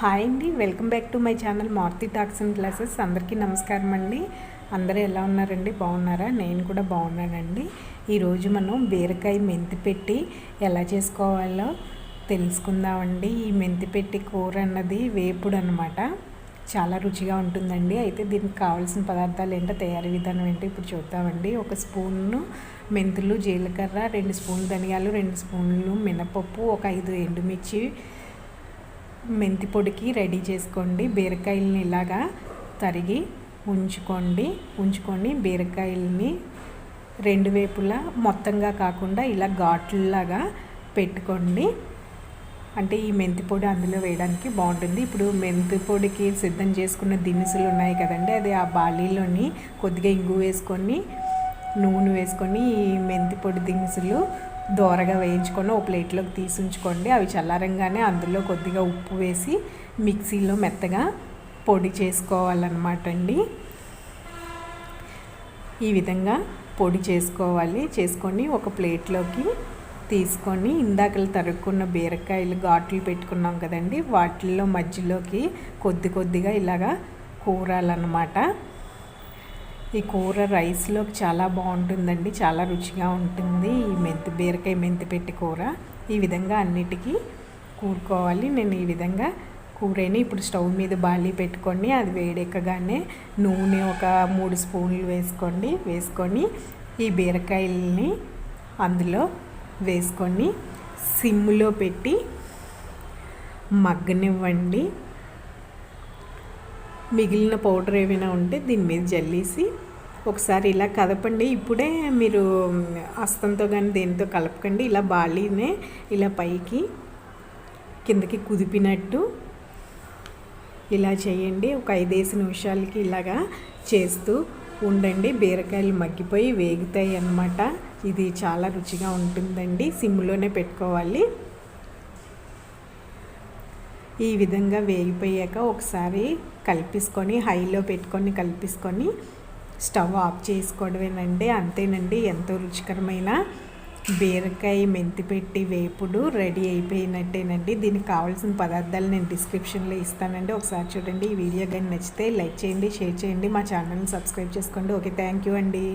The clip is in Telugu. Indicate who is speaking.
Speaker 1: హాయ్ అండి welcome back to my channel Maruthi talks and classes అందరికీ నమస్కారం అండి. అందరూ ఎలా ఉన్నారండి? బాగున్నారా? నేను కూడా బాగున్నానండి. ఈరోజు మనం బీరకాయ మెంతి పెట్టి ఎలా చేసుకోవాలో తెలుసుకుందామండి. ఈ మెంతి పెట్టి కూర అన్నది వేపుడు అనమాట చాలా రుచిగా ఉంటుందండి. అయితే దీనికి కావాల్సిన పదార్థాలు ఏంటో తయారీ విధానం ఏంటో ఇప్పుడు చూద్దామండి. ఒక స్పూన్ను మెంతులు జీలకర్ర రెండు స్పూన్లు ధనియాలు రెండు స్పూన్లు మినపప్పు ఒక ఐదు ఎండుమిర్చి మెంతి పొడికి రెడీ చేసుకోండి. బీరకాయలని ఇలాగా తరిగి ఉంచుకోండి. ఉంచుకొని బీరకాయలని రెండు వైపులా మొత్తంగా కాకుండా ఇలా ఘాట్లలాగా పెట్టుకోండి. అంటే ఈ మెంతి పొడి అందులో వేయడానికి బాగుంటుంది. ఇప్పుడు మెంతి పొడికి సిద్ధం చేసుకున్న దినుసులు ఉన్నాయి కదండి. అది ఆ బాలీలోని కొద్దిగా ఇంగు వేసుకొని నూనె వేసుకొని మెంతి పొడి దినుసులు దోరగా వేయించుకొని ఒక ప్లేట్లోకి తీసి ఉంచుకోండి అవి చల్లారంగానే అందులో కొద్దిగా ఉప్పు వేసి మిక్సీలో మెత్తగా పొడి చేసుకోవాలన్నమాట అండి. ఈ విధంగా పొడి చేసుకోవాలి. చేసుకొని ఒక ప్లేట్లోకి తీసుకొని ఇందాకలు తరుక్కున్న బీరకాయలు ఘాట్లు పెట్టుకున్నాం కదండి వాటిల్లో మధ్యలోకి కొద్ది కొద్దిగా ఇలాగా కూరాలన్నమాట. ఈ కూర రైస్లోకి చాలా బాగుంటుందండి. చాలా రుచిగా ఉంటుంది. ఈ మెంతి బీరకాయ మెంతి పెట్టి కూర. ఈ విధంగా అన్నిటికీ కూరుకోవాలి. నేను ఈ విధంగా కూరని ఇప్పుడు స్టవ్ మీద బాలి పెట్టుకొని అది వేడెక్కగానే నూనె ఒక మూడు స్పూన్లు వేసుకోండి. వేసుకొని ఈ బీరకాయలని అందులో వేసుకొని సిమ్లో పెట్టి మగ్గనివ్వండి. మిగిలిన పౌడర్ ఏమైనా ఉంటే దీని మీద జల్లేసి ఒకసారి ఇలా కదపండి. ఇప్పుడే మీరు హస్తంతో కానీ దేనితో కలపకండి. ఇలా బాలీనే ఇలా పైకి కిందకి కుదిపినట్టు ఇలా చేయండి. ఒక ఐదేసి నిమిషాలకి ఇలాగా చేస్తూ ఉండండి. బీరకాయలు మగ్గిపోయి వేగుతాయి అన్నమాట. ఇది చాలా రుచిగా ఉంటుందండి. సిమ్లోనే పెట్టుకోవాలి. ఈ విధంగా వేగిపోయాక ఒకసారి కలిపేసుకొని హైలో పెట్టుకొని కలిపేసుకొని స్టవ్ ఆఫ్ చేసుకోవడమేనండి. అంతేనండి. ఎంతో రుచికరమైన బీరకాయ మెంతి పెట్టి వేపుడు రెడీ అయిపోయినట్టేనండి. దీనికి కావాల్సిన పదార్థాలు నేను డిస్క్రిప్షన్లో ఇస్తానండి. ఒకసారి చూడండి ఈ వీడియో కానీ నచ్చితే లైక్ చేయండి షేర్ చేయండి మా ఛానల్ని సబ్స్క్రైబ్ చేసుకోండి. ఓకే థ్యాంక్ యూ అండి.